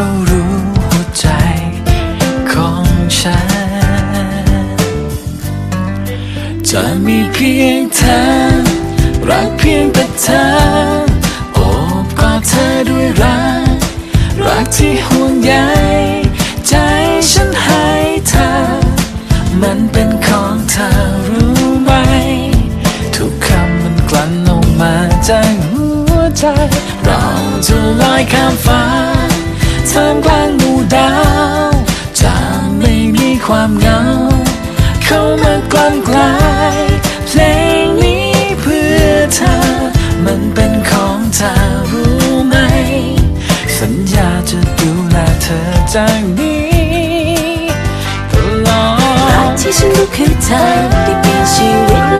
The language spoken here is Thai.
ก็รู้หัวใจของฉัน จะมีเพียงเธอ รักเพียงแต่เธอโอบกอดเธอด้วยรัก รักที่ห่วงใยใจฉันให้เธอ มันเป็นของเธอรู้ไหม ทุกคำมันกลั่นออกมาจากหัวใจ เราจะลอยข้ามฟ้า ความเหงา เข้ามากล่อมกลายเพลงนี้เพื่อเธอ มันเป็นของเธอรู้ไหม สัญญาจะดูแลเธอจากนี้ตลอรักดที่ฉันรู้คือเธอได้เปลี่ยนชีวิต